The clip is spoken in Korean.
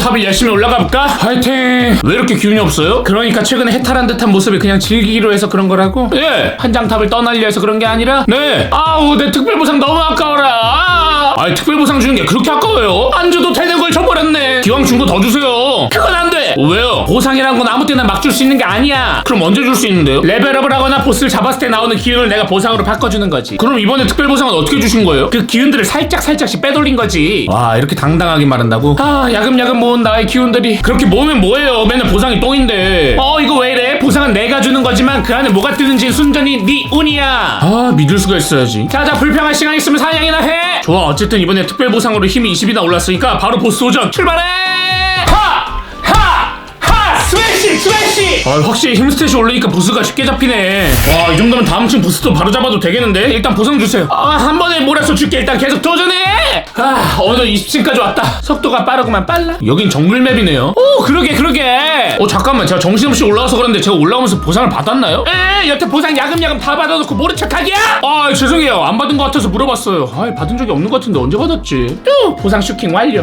탑을 열심히 올라가 볼까? 화이팅! 왜 이렇게 기운이 없어요? 그러니까 최근에 해탈한 듯한 모습이 그냥 즐기기로 해서 그런 거라고? 예! 한장탑을 떠날려 해서 그런 게 아니라? 네! 아우 내 특별보상 너무 아까워라! 아! 아니 특별보상 주는 게 그렇게 아까워요? 안 줘도 되는 걸 줘버렸네! 기왕 준 거 더 주세요! 왜요? 보상이란 건 아무 때나 막 줄 수 있는 게 아니야! 그럼 언제 줄 수 있는데요? 레벨업을 하거나 보스를 잡았을 때 나오는 기운을 내가 보상으로 바꿔주는 거지 그럼 이번에 특별 보상은 어떻게 주신 거예요? 그 기운들을 살짝 살짝씩 빼돌린 거지 와 이렇게 당당하게 말한다고? 아 야금야금 모은 나의 기운들이 그렇게 모으면 뭐예요 맨날 보상이 똥인데 어 이거 왜 이래? 보상은 내가 주는 거지만 그 안에 뭐가 뜨는지 순전히 네 운이야 아 믿을 수가 있어야지 자자 불평할 시간 있으면 사냥이나 해 좋아 어쨌든 이번에 특별 보상으로 힘이 20이나 올랐으니까 바로 보스 도전 출발해 아 확실히 힘 스탯이 올리니까 보스가 쉽게 잡히네. 와 이 정도면 다음 층 보스도 바로 잡아도 되겠는데? 일단 보상 주세요. 아 한 번에 몰아서 줄게. 일단 계속 도전해! 아 어느덧 20층까지 왔다. 속도가 빠르구만. 빨라? 여긴 정글 맵이네요. 오 그러게 그러게. 어 잠깐만. 제가 정신없이 올라와서 그런데 제가 올라오면서 보상을 받았나요? 에 여태 보상 야금야금 다 받아놓고 모른 척하기야? 아 죄송해요. 안 받은 것 같아서 물어봤어요. 아 받은 적이 없는 것 같은데 언제 받았지? 또 보상 슈킹 완료